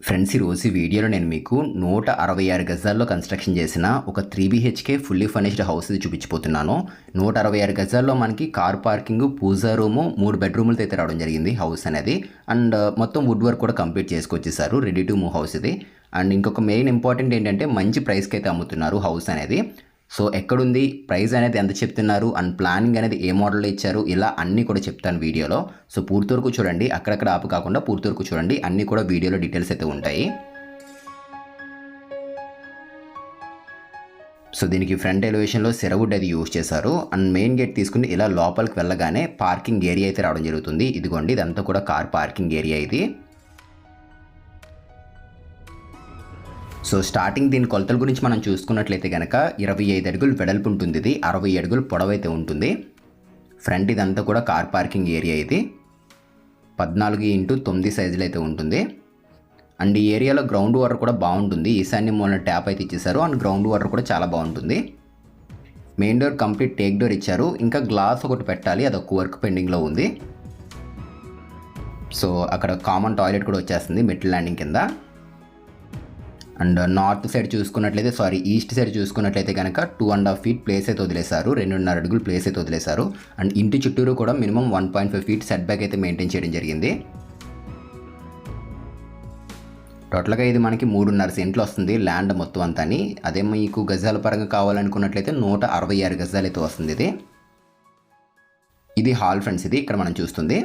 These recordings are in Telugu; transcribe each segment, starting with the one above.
ఫ్రెండ్స్ ఈరోజు ఈ వీడియోలో నేను మీకు నూట అరవై ఆరు గజాల్లో కన్స్ట్రక్షన్ చేసిన ఒక three BHK fully furnished house ఇది చూపించిపోతున్నాను నూట అరవై ఆరు గజాల్లో మనకి కార్ పార్కింగ్ పూజా రూము మూడు బెడ్రూములతో అయితే రావడం జరిగింది హౌస్ అనేది. అండ్ uh, మొత్తం వుడ్ వర్క్ కూడా కంప్లీట్ చేసుకొచ్చేసారు రెడీ టు మూవ్ హౌస్ ఇది. అండ్ ఇంకొక మెయిన్ ఇంపార్టెంట్ ఏంటంటే మంచి ప్రైస్కి అయితే అమ్ముతున్నారు హౌస్ అనేది. సో ఎక్కడుంది? ప్రైస్ అనేది ఎంత చెప్తున్నారు? అండ్ ప్లానింగ్ అనేది ఏ మోడల్లో ఇచ్చారు? ఇలా అన్నీ కూడా చెప్తాను వీడియోలో. సో పూర్తి వరకు చూడండి. అక్కడక్కడ ఆపు కాకుండా పూర్తి వరకు చూడండి. అన్నీ కూడా వీడియోలో డీటెయిల్స్ అయితే ఉంటాయి. సో దీనికి ఫ్రంట్ ఎలివేషన్లో సిరవుడ్ అది యూజ్ చేశారు. అండ్ మెయిన్ గేట్ తీసుకుని ఇలా లోపలికి వెళ్ళగానే పార్కింగ్ ఏరియా అయితే రావడం జరుగుతుంది. ఇదిగోండి ఇదంతా కూడా కార్ పార్కింగ్ ఏరియా ఇది. సో స్టార్టింగ్ దీని కొలతల గురించి మనం చూసుకున్నట్లయితే కనుక ఇరవై ఐదు అడుగులు వెడల్పు ఉంటుంది ఇది అరవై అడుగులు పొడవైతే ఉంటుంది. ఫ్రంట్ ఇదంతా కూడా కార్ పార్కింగ్ ఏరియా ఇది. పద్నాలుగు ఇంటూ తొమ్మిది సైజులు అయితే ఉంటుంది. అండ్ ఈ ఏరియాలో గ్రౌండ్ వాటర్ కూడా బాగుంటుంది. ఈశాన్య మూలన ట్యాప్ అయితే ఇచ్చేసారు అండ్ గ్రౌండ్ వాటర్ కూడా చాలా బాగుంటుంది. Main door complete teak door ఇచ్చారు. ఇంకా గ్లాస్ ఒకటి పెట్టాలి. అదొక వర్క్ పెండింగ్లో ఉంది. సో అక్కడ కామన్ టాయిలెట్ కూడా వచ్చేస్తుంది మెట్ల ల్యాండింగ్ కింద. అండ్ నార్త్ సైడ్ చూసుకున్నట్లయితే సారీ ఈస్ట్ సైడ్ చూసుకున్నట్లయితే కనుక two and half feet place అయితే వదిలేశారు రెండున్నర అడుగులు ప్లేస్ అయితే వదిలేశారు అండ్ ఇంటి చుట్టూరు కూడా minimum one point five feet set back అయితే మెయింటైన్ చేయడం జరిగింది. టోటల్గా ఇది మనకి మూడున్నర సెంట్లు వస్తుంది ల్యాండ్ మొత్తం అంతా అదే మీకు గజాల పరంగా కావాలనుకున్నట్లయితే నూట అరవై ఆరు గజాలు అయితే వస్తుంది ఇది. ఇది హాల్ ఫ్రెండ్స్ ఇది. ఇక్కడ మనం చూస్తుంది.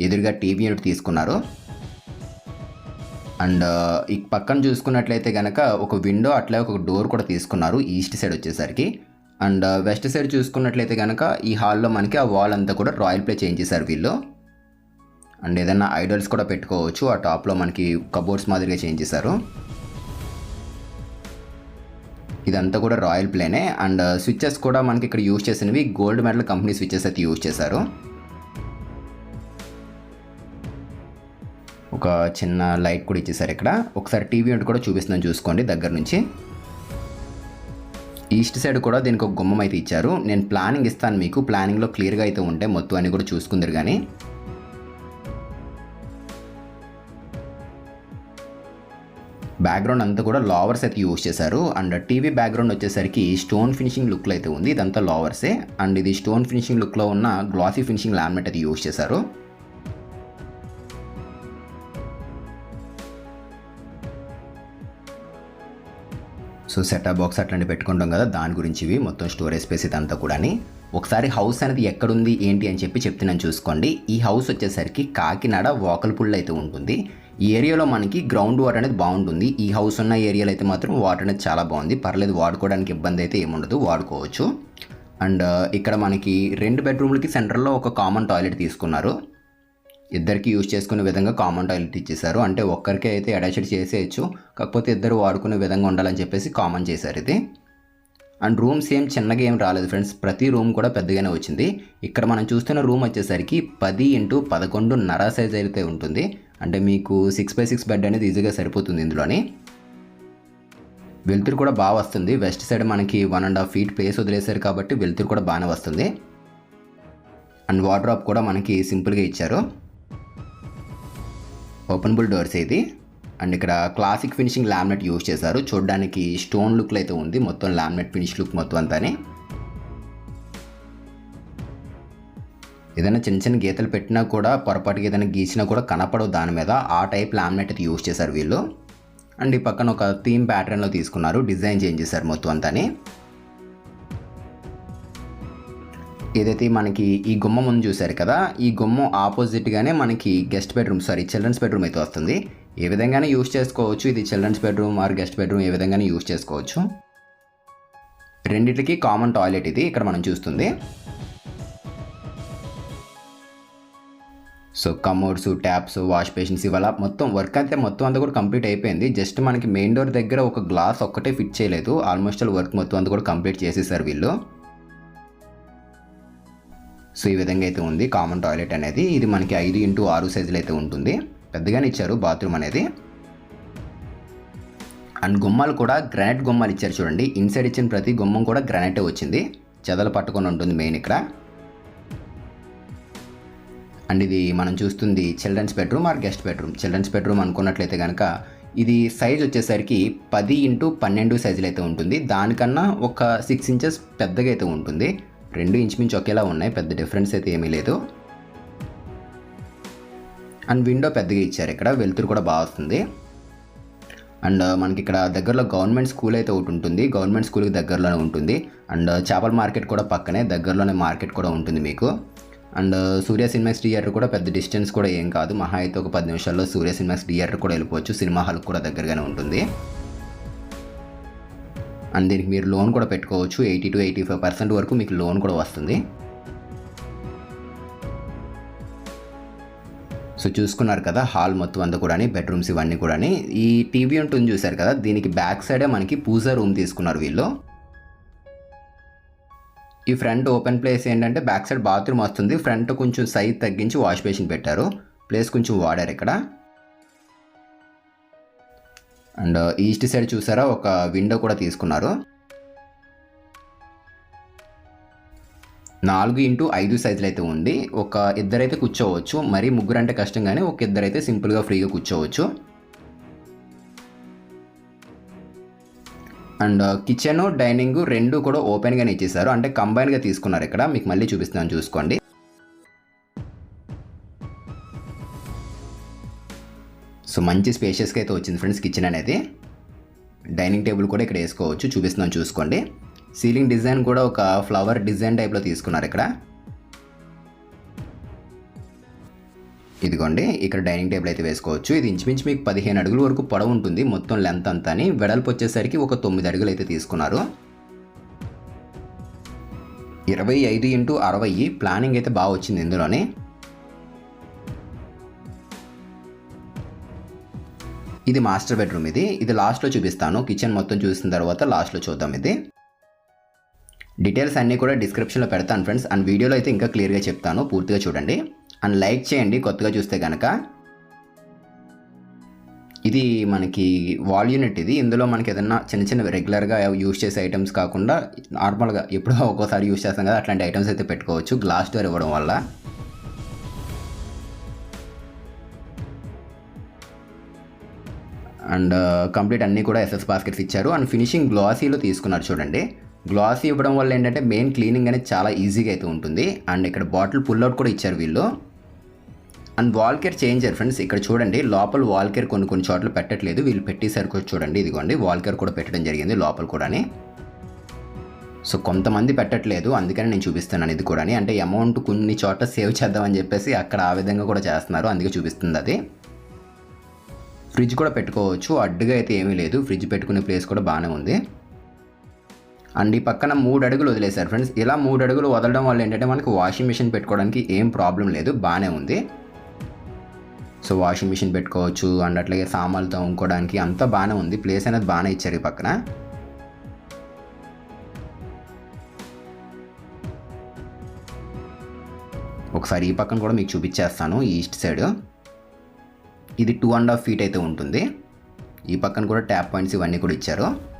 ఎదురుగా టీవీ యూనిట్ తీసుకున్నారు. అండ్ ఈ పక్కన చూసుకున్నట్లయితే కనుక ఒక విండో అట్లే ఒక డోర్ కూడా తీసుకున్నారు ఈస్ట్ సైడ్ వచ్చేసరికి. అండ్ వెస్ట్ సైడ్ చూసుకున్నట్లయితే కనుక ఈ హాల్లో మనకి ఆ వాల్ అంతా కూడా రాయల్ ప్లే చేంజ్ చేశారు వీళ్ళు. అండ్ ఏదైనా ఐడల్స్ కూడా పెట్టుకోవచ్చు. ఆ టాప్లో మనకి కబోర్డ్స్ మాదిరిగా చేంజ్ చేశారు ఇదంతా కూడా రాయల్ ప్లేనే. అండ్ స్విచ్చెస్ కూడా మనకి ఇక్కడ యూజ్ చేసినవి గోల్డ్ మెడల్ కంపెనీ స్విచ్చెస్ అయితే యూజ్ చేశారు. ఒక చిన్న లైట్ కూడా ఇచ్చేసారు ఇక్కడ. ఒకసారి టీవీ అంటే కూడా చూపిస్తున్నాను చూసుకోండి దగ్గర నుంచి. ఈస్ట్ సైడ్ కూడా దీనికి ఒక గుమ్మం అయితే ఇచ్చారు. నేను ప్లానింగ్ ఇస్తాను మీకు. ప్లానింగ్లో క్లియర్గా అయితే ఉంటే మొత్తం అన్ని కూడా చూసుకుందరు కానీ. బ్యాక్గ్రౌండ్ అంతా కూడా లావర్స్ అయితే యూజ్ చేశారు. అండ్ టీవీ బ్యాక్గ్రౌండ్ వచ్చేసరికి స్టోన్ ఫినిషింగ్ లుక్లో అయితే ఉంది. ఇదంతా లావర్సే. అండ్ ఇది స్టోన్ ఫినిషింగ్ లుక్లో ఉన్న గ్లాసీ ఫినిషింగ్ లామినేట్ అయితే యూజ్ చేశారు. సో సెటప్ బాక్స్ అట్లాంటివి పెట్టుకుంటాం కదా దాని గురించి ఇవి మొత్తం స్టోరేజ్ స్పేస్ ఇదంతా కూడా ఒకసారి హౌస్ అనేది ఎక్కడుంది ఏంటి అని చెప్పి చెప్తున్నాను చూసుకోండి. ఈ హౌస్ వచ్చేసరికి కాకినాడ వాకల్పుళ్ళు అయితే ఉంటుంది. ఈ ఏరియాలో మనకి గ్రౌండ్ వాటర్ అనేది బాగుంటుంది ఈ హౌస్ ఉన్న ఏరియాలో అయితే మాత్రం వాటర్ అనేది చాలా బాగుంది. పర్లేదు వాడుకోవడానికి ఇబ్బంది అయితే ఏముండదు వాడుకోవచ్చు. అండ్ ఇక్కడ మనకి రెండు బెడ్రూమ్లకి సెంటర్లో ఒక కామన్ టాయిలెట్ తీసుకున్నారు. ఇద్దరికి యూజ్ చేసుకునే విధంగా కామన్ టాయిలెట్ ఇచ్చేసారు అంటే ఒక్కరికి అయితే అటాచ్డ్ చేసేయచ్చు. కాకపోతే ఇద్దరు వాడుకునే విధంగా ఉండాలని చెప్పేసి కామన్ చేశారు ఇది. అండ్ రూమ్స్ ఏం చిన్నగా ఏం రాలేదు ఫ్రెండ్స్. ప్రతి రూమ్ కూడా పెద్దగానే వచ్చింది. ఇక్కడ మనం చూస్తున్న రూమ్ వచ్చేసరికి పది ఇంటూ పదకొండున్నర సైజ్ అయితే ఉంటుంది. అంటే మీకు సిక్స్ బై సిక్స్ బెడ్ అనేది ఈజీగా సరిపోతుంది ఇందులోని. వెలుతురు కూడా బాగా వస్తుంది. వెస్ట్ సైడ్ మనకి one and half feet place వదిలేశారు కాబట్టి వెలుతురు కూడా బాగానే వస్తుంది. అండ్ వాటర్ కూడా మనకి సింపుల్గా ఇచ్చారు. ఓపెనబుల్ డోర్స్ ఇది. అండ్ ఇక్కడ క్లాసిక్ ఫినిషింగ్ లామినేట్ యూజ్ చేశారు. చూడడానికి స్టోన్ లుక్లో అయితే ఉంది. మొత్తం లామినేట్ ఫినిష్ లుక్ మొత్తం అంతానే. ఏదైనా చిన్న చిన్న గీతలు పెట్టినా కూడా పొరపాటుగా ఏదైనా గీసినా కూడా కనపడవు దాని మీద. ఆ టైప్ లామినేట్ అయితే యూజ్ చేశారు వీళ్ళు. అండ్ ఈ పక్కన ఒక థీమ్ ప్యాటర్న్లో తీసుకున్నారు. డిజైన్ చేంజ్ చేశారు మొత్తం అంతాని. ఏదైతే మనకి ఈ గుమ్మం ముందు చూశారు కదా ఈ గుమ్మం ఆపోజిట్గానే మనకి guest bedroom sorry children's bedroom అయితే వస్తుంది. ఏ విధంగానే యూజ్ చేసుకోవచ్చు? ఇది children's bedroom or guest bedroom ఏ విధంగానే యూజ్ చేసుకోవచ్చు? రెండిటికి కామన్ టాయిలెట్ ఇది ఇక్కడ మనం చూస్తుంది. So commodes taps wash basins ఇవాళ మొత్తం వర్క్ అయితే మొత్తం అంతా కూడా కంప్లీట్ అయిపోయింది. జస్ట్ మనకి మెయిన్ డోర్ దగ్గర ఒక గ్లాస్ ఒక్కటే ఫిట్ చేయలేదు. ఆల్మోస్ట్ వర్క్ మొత్తం అంతా కూడా కంప్లీట్ చేసేసారు వీళ్ళు. సో ఈ విధంగా అయితే ఉంది. కామన్ టాయిలెట్ అనేది. ఇది మనకి ఐదు ఇంటూ ఆరు సైజులు అయితే ఉంటుంది. పెద్దగానే ఇచ్చారు బాత్రూమ్ అనేది. అండ్ గుమ్మాలు కూడా గ్రానైట్ గుమ్మాలు ఇచ్చారు చూడండి. ఇన్సైడ్ ఇచ్చిన ప్రతి గుమ్మం కూడా గ్రానైటే వచ్చింది. చెదలు పట్టుకొని ఉంటుంది మెయిన్ ఇక్కడ. అండ్ ఇది మనం చూస్తుంది children's bedroom or guest bedroom. Children's bedroom అనుకున్నట్లయితే కనుక ఇది సైజ్ వచ్చేసరికి పది ఇంటూ పన్నెండు సైజులు అయితే ఉంటుంది. దానికన్నా ఒక సిక్స్ ఇంచెస్ పెద్దగా అయితే ఉంటుంది. రెండు ఇంచుమించు ఒకేలా ఉన్నాయి పెద్ద డిఫరెన్స్ అయితే ఏమీ లేదు. అండ్ విండో పెద్దగా ఇచ్చారు ఇక్కడ వెలుతురు కూడా బాగా వస్తుంది. అండ్ మనకి ఇక్కడ దగ్గరలో గవర్నమెంట్ స్కూల్ అయితే ఒకటి ఉంటుంది గవర్నమెంట్ స్కూల్కి దగ్గరలోనే ఉంటుంది. అండ్ చేపల మార్కెట్ కూడా పక్కనే దగ్గరలోనే మార్కెట్ కూడా ఉంటుంది మీకు. అండ్ సూర్య సినిమాక్స్ థియేటర్ కూడా పెద్ద డిస్టెన్స్ కూడా ఏం కాదు మహా అయితే ఒక పది నిమిషాల్లో సూర్య సినిమాక్స్ థియేటర్ కూడా వెళ్ళిపోవచ్చు సినిమా హాల్ కూడా దగ్గరగానే ఉంటుంది. అండ్ దీనికి మీరు లోన్ కూడా పెట్టుకోవచ్చు. Eighty to eighty five percent వరకు మీకు లోన్ కూడా వస్తుంది. సో చూసుకున్నారు కదా హాల్ మొత్తం అంతా కూడా బెడ్రూమ్స్ ఇవన్నీ కూడా ఈ టీవీ ఉంటుంది చూసారు కదా దీనికి బ్యాక్ సైడే మనకి పూజా రూమ్ తీసుకున్నారు వీళ్ళు. ఈ ఫ్రంట్ ఓపెన్ ప్లేస్ ఏంటంటే బ్యాక్ సైడ్ బాత్రూమ్ వస్తుంది. ఫ్రంట్ కొంచెం సైజ్ తగ్గించి వాష్ బేసిన్ పెట్టారు. ప్లేస్ కొంచెం వాడారు ఇక్కడ. అండ్ uh, ఈస్ట్ సైడ్ చూసారా? ఒక విండో కూడా తీసుకున్నారు. నాలుగు ఇంటూ ఐదు సైజులు అయితే ఉంది. ఒక ఇద్దరైతే కూర్చోవచ్చు. మరీ ముగ్గురు అంటే కష్టం కానీ ఒక ఇద్దరైతే సింపుల్గా ఫ్రీగా కూర్చోవచ్చు. అండ్ uh, కిచెన్ డైనింగ్ రెండు కూడా ఓపెన్గానే ఇచ్చేసారు అంటే కంబైన్గా తీసుకున్నారు ఇక్కడ. మీకు మళ్ళీ చూపిస్తున్నాను చూసుకోండి. సో మంచి స్పేషియస్గా అయితే వచ్చింది ఫ్రెండ్స్ కిచెన్ అనేది. డైనింగ్ టేబుల్ కూడా ఇక్కడ వేసుకోవచ్చు చూపిస్తున్నాను చూసుకోండి. సీలింగ్ డిజైన్ కూడా ఒక ఫ్లవర్ డిజైన్ టైప్లో తీసుకున్నారు ఇక్కడ. ఇదిగోండి ఇక్కడ డైనింగ్ టేబుల్ అయితే వేసుకోవచ్చు. ఇది ఇంచుమించు మీకు పదిహేను అడుగుల వరకు పొడవు ఉంటుంది మొత్తం లెంత్ అంతా అని వెడల్పు వచ్చేసరికి ఒక తొమ్మిది అడుగులు అయితే తీసుకున్నారు. ఇరవై ఐదు ఇంటూ అరవై ప్లానింగ్ అయితే బాగా వచ్చింది ఇందులోనే. ఇది మాస్టర్ బెడ్రూమ్ ఇది. ఇది లాస్ట్లో చూపిస్తాను. కిచెన్ మొత్తం చూసిన తర్వాత లాస్ట్లో చూద్దాం ఇది. డీటెయిల్స్ అన్నీ కూడా డిస్క్రిప్షన్లో పెడతాను ఫ్రెండ్స్. అండ్ వీడియోలో అయితే ఇంకా క్లియర్గా చెప్తాను. పూర్తిగా చూడండి. అండ్ లైక్ చేయండి. కొత్తగా చూస్తే కనుక ఇది మనకి వాల్ యూనిట్ ఇది. ఇందులో మనకి ఏదన్నా చిన్న చిన్న రెగ్యులర్గా యూస్ చేసే ఐటమ్స్ కాకుండా నార్మల్గా ఎప్పుడో ఒక్కోసారి యూస్ చేస్తాం కదా అట్లాంటి ఐటమ్స్ అయితే పెట్టుకోవచ్చు. గ్లాస్ డోర్ ఇవ్వడం వల్ల. అండ్ కంప్లీట్ అన్నీ కూడా ఎస్ఎస్ బాస్కెట్స్ ఇచ్చారు. అండ్ ఫినిషింగ్ గ్లాసీలో తీసుకున్నారు చూడండి. గ్లాసీ ఇవ్వడం వల్ల ఏంటంటే మెయిన్ క్లీనింగ్ అనేది చాలా ఈజీగా అయితే ఉంటుంది. అండ్ ఇక్కడ బాటిల్ పుల్అవుట్ కూడా ఇచ్చారు వీళ్ళు. And wall care changer friends ఇక్కడ చూడండి లోపల వాల్ కేర్ కొన్ని కొన్ని చోట్ల పెట్టట్లేదు. వీళ్ళు పెట్టేసరికి కూడా చూడండి ఇదిగోండి వాల్ కేర్ కూడా పెట్టడం జరిగింది లోపల కూడాని. సో కొంతమంది పెట్టట్లేదు అందుకని నేను చూపిస్తున్నాను ఇది కూడా అంటే అమౌంట్ కొన్ని చోట్ల సేవ్ చేద్దామని చెప్పేసి అక్కడ ఆ విధంగా కూడా చేస్తున్నారు అందుకే చూపిస్తుంది అది. ఫ్రిడ్జ్ కూడా పెట్టుకోవచ్చు. అడ్డుగా అయితే ఏమీ లేదు. ఫ్రిడ్జ్ పెట్టుకునే ప్లేస్ కూడా బాగానే ఉంది. అండ్ ఈ పక్కన మూడు అడుగులు వదిలేశారు ఫ్రెండ్స్. ఇలా మూడు అడుగులు వదలడం వల్ల ఏంటంటే మనకి వాషింగ్ మిషన్ పెట్టుకోవడానికి ఏం ప్రాబ్లం లేదు. బాగానే ఉంది. సో వాషింగ్ మిషన్ పెట్టుకోవచ్చు. అండ్ అట్లాగే సామాన్లు తోముకోవడానికి అంతా బాగానే ఉంది. ప్లేస్ అనేది బాగానే ఇచ్చారు ఈ పక్కన. ఒకసారి ఈ పక్కన కూడా మీకు చూపించేస్తాను. East side. ఇది టూ అండ్ హాఫ్ ఫీట్ అయితే ఉంటుంది. ఈ పక్కన కూడా ట్యాప్ పాయింట్స్ ఇవన్నీ కూడా ఇచ్చారు.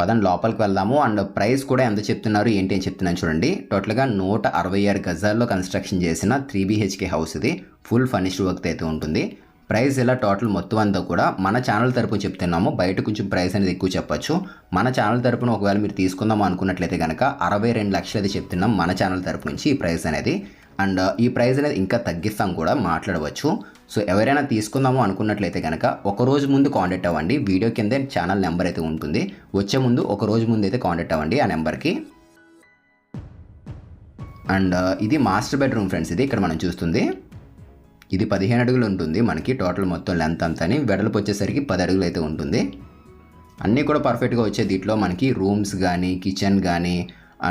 పదండి లోపలికి వెళ్దాము. అండ్ ప్రైస్ కూడా ఎంత చెప్తున్నారు ఏంటి అని చెప్తున్నాను చూడండి. టోటల్గా నూట అరవై ఆరు గజాల్లో కన్స్ట్రక్షన్ చేసిన త్రీ బీహెచ్కే హౌస్ ఇది. ఫుల్ ఫర్నిష్డ్ వర్క్ అయితే ఉంటుంది. ప్రైస్ ఇలా టోటల్ మొత్తం అంతా కూడా మన ఛానల్ తరపున చెప్తున్నాము. బయట కొంచెం ప్రైస్ అనేది ఎక్కువ చెప్పొచ్చు. మన ఛానల్ తరపున ఒకవేళ మీరు తీసుకుందాం అనుకున్నట్లయితే కనుక అరవై రెండు లక్షలు అయితే చెప్తున్నాం మన ఛానల్ తరపు నుంచి ఈ ప్రైస్ అనేది. అండ్ uh, ఈ ప్రైస్ అనేది ఇంకా తగ్గిస్తాం కూడా మాట్లాడవచ్చు. సో ఎవరైనా తీసుకుందాము అనుకున్నట్లయితే కనుక ఒక రోజు ముందు కాంటాక్ట్ అవ్వండి. వీడియో కింద ఛానల్ నెంబర్ అయితే ఉంటుంది. వచ్చే ముందు ఒక రోజు ముందు అయితే కాంటాక్ట్ అవ్వండి ఆ నెంబర్కి. అండ్ uh, ఇది మాస్టర్ బెడ్రూమ్ ఫ్రెండ్స్ ఇది ఇక్కడ మనం చూస్తుంది. ఇది పదిహేను అడుగులు ఉంటుంది మనకి టోటల్ మొత్తం లెంత్ అంతని. వెడల్పు వచ్చేసరికి పది అడుగులు అయితే ఉంటుంది. అన్నీ కూడా పర్ఫెక్ట్గా వచ్చే దీంట్లో మనకి రూమ్స్ కానీ కిచెన్ కానీ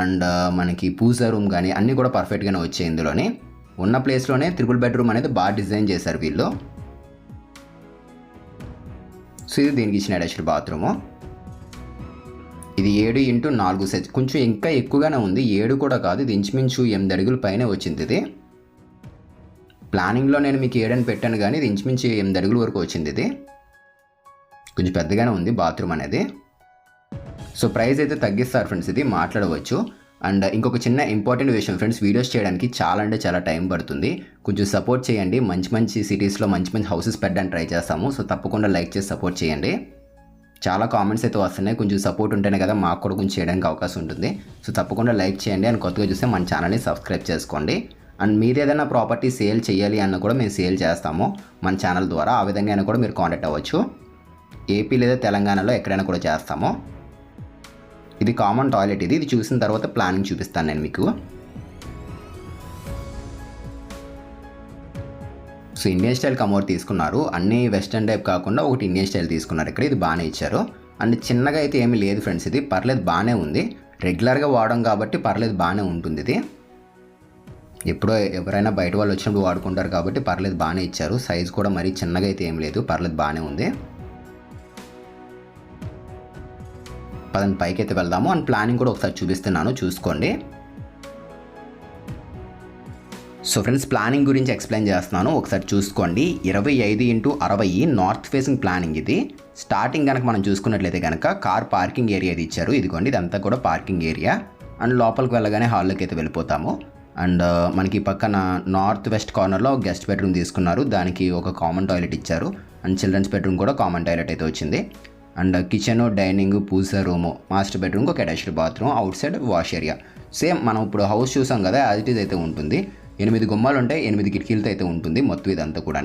అండ్ మనకి పూజా రూమ్ కానీ అన్నీ కూడా పర్ఫెక్ట్గానే వచ్చాయి ఇందులోనే. ఉన్న ప్లేస్లోనే త్రిపుల్ బెడ్రూమ్ అనేది బాగా డిజైన్ చేశారు వీళ్ళు. సో ఇది దీనికి ఇచ్చిన అటాచ్డ్ బాత్రూము ఇది ఏడు ఇంటూ నాలుగు సైజ్ కొంచెం ఇంకా ఎక్కువగానే ఉంది. ఏడు కూడా కాదు ఇది ఇంచుమించు ఎనిమిది అడుగుల పైనే వచ్చింది ఇది. ప్లానింగ్లో నేను మీకు ఏడని పెట్టాను కానీ ఇది ఇంచుమించు ఎనిమిది అడుగుల వరకు వచ్చింది ఇది. కొంచెం పెద్దగానే ఉంది బాత్రూమ్ అనేది. సో ప్రైస్ అయితే తగ్గిస్తారు ఫ్రెండ్స్ ఇది మాట్లాడవచ్చు. అండ్ uh, ఇంకొక చిన్న ఇంపార్టెంట్ విషయం ఫ్రెండ్స్ వీడియోస్ చేయడానికి చాలా అంటే చాలా టైం పడుతుంది. కొంచెం సపోర్ట్ చేయండి. మంచి మంచి సిటీస్లో మంచి మంచి హౌసెస్ పెట్టడానికి ట్రై చేస్తాము. సో తప్పకుండా లైక్ చేసి సపోర్ట్ చేయండి. చాలా కామెంట్స్ అయితే వస్తున్నాయి. కొంచెం సపోర్ట్ ఉంటేనే కదా మాకు కూడా కొంచెం చేయడానికి అవకాశం ఉంటుంది. సో తప్పకుండా లైక్ చేయండి. అండ్ కొత్తగా చూస్తే మన ఛానల్ని సబ్స్క్రైబ్ చేసుకోండి. అండ్ మీరు ఏదైనా ప్రాపర్టీ సేల్ చేయాలి అన్న కూడా మేము సేల్ చేస్తాము. మన ఛానల్ ద్వారా ఆ విధంగా అయినా కూడా మీరు కాంటాక్ట్ అవ్వచ్చు. ఏపీ లేదా తెలంగాణలో ఎక్కడైనా కూడా చేస్తాము. ఇది కామన్ టాయిలెట్ ఇది. ఇది చూసిన తర్వాత ప్లానింగ్ చూపిస్తాను నేను మీకు. సో ఇండియన్ స్టైల్ కమోడ్ తీసుకున్నారు. అన్ని వెస్టర్న్ టైప్ కాకుండా ఒకటి ఇండియన్ స్టైల్ తీసుకున్నారు. ఇక్కడ ఇది బాగానే ఇచ్చారు. అండ్ చిన్నగా అయితే ఏమీ లేదు ఫ్రెండ్స్ ఇది. పర్లేదు బాగానే ఉంది. రెగ్యులర్గా వాడడం కాబట్టి పర్లేదు బాగానే ఉంటుంది ఇది. ఎప్పుడో ఎవరైనా బయట వాళ్ళు వచ్చినప్పుడు వాడుకుంటారు కాబట్టి పర్లేదు బాగానే ఇచ్చారు. సైజ్ కూడా మరీ చిన్నగా అయితే ఏం లేదు. పర్లేదు బాగానే ఉంది. పదండి పైకి అయితే వెళ్దాము. అండ్ ప్లానింగ్ కూడా ఒకసారి చూపిస్తున్నాను. చూసుకోండి. సో ఫ్రెండ్స్ ప్లానింగ్ గురించి ఎక్స్ప్లెయిన్ చేస్తున్నాను. ఒకసారి చూసుకోండి. ఇరవై ఐదు ఇంటూ అరవై నార్త్ ఫేసింగ్ ప్లానింగ్ ఇది. స్టార్టింగ్ కనుక మనం చూసుకున్నట్లయితే కనుక కార్ పార్కింగ్ ఏరియా ఇది ఇచ్చారు. ఇదిగోండి ఇదంతా కూడా పార్కింగ్ ఏరియా. అండ్ లోపలికి వెళ్ళగానే హాల్లోకి అయితే వెళ్ళిపోతాము. అండ్ మనకి పక్కన నార్త్ వెస్ట్ కార్నర్లో గెస్ట్ బెడ్రూమ్ తీసుకున్నారు. దానికి ఒక కామన్ టాయిలెట్ ఇచ్చారు. అండ్ చిల్డ్రన్స్ బెడ్రూమ్ కూడా కామన్ టాయిలెట్ అయితే వచ్చింది. And kitchen dining puja room master bedroom ఒక attached bathroom outside wash area. Same మనం ఇప్పుడు హౌస్ చూసాం కదా యాజ్ ఇట్ అయితే ఉంటుంది. ఎనిమిది గుమ్మాలు ఉంటాయి ఎనిమిది కిటికీలతో అయితే ఉంటుంది మొత్తం ఇదంతా కూడా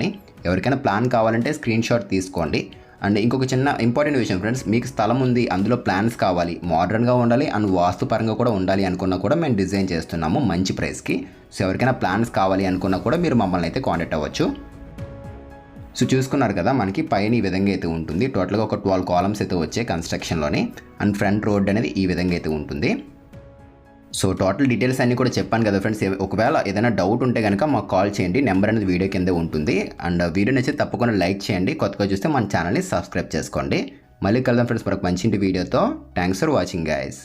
ఎవరికైనా ప్లాన్ కావాలంటే స్క్రీన్ షాట్ తీసుకోండి. అండ్ ఇంకొక చిన్న ఇంపార్టెంట్ విషయం ఫ్రెండ్స్ మీకు స్థలం ఉంది అందులో ప్లాన్స్ కావాలి మోడర్న్గా ఉండాలి అండ్ వాస్తుపరంగా కూడా ఉండాలి అనుకున్నా కూడా మేము డిజైన్ చేస్తున్నాము మంచి ప్రైస్కి సో ఎవరికైనా ప్లాన్స్ కావాలి అనుకున్నా కూడా మీరు మమ్మల్ని అయితే కాంటాక్ట్ అవ్వచ్చు. సో చూసుకున్నారు కదా మనకి పైన ఈ విధంగా అయితే ఉంటుంది. టోటల్గా ఒక ట్వెల్వ్ కాలమ్స్ అయితే వచ్చాయి కన్స్ట్రక్షన్లోని అండ్ ఫ్రంట్ రోడ్ అనేది ఈ విధంగా అయితే ఉంటుంది. సో టోటల్ డీటెయిల్స్ అన్నీ కూడా చెప్పాను కదా ఫ్రెండ్స్ ఒకవేళ ఏదైనా డౌట్ ఉంటే కనుక మాకు కాల్ చేయండి. నెంబర్ అనేది వీడియో కింద ఉంటుంది. అండ్ వీడియో నచ్చితే తప్పకుండా లైక్ చేయండి. కొత్తగా చూస్తే మన ఛానల్ని సబ్స్క్రైబ్ చేసుకోండి. మళ్ళీ కలుద్దాం ఫ్రెండ్స్ మరొక మంచి వీడియోతో థ్యాంక్స్ ఫర్ వాచింగ్ గైస్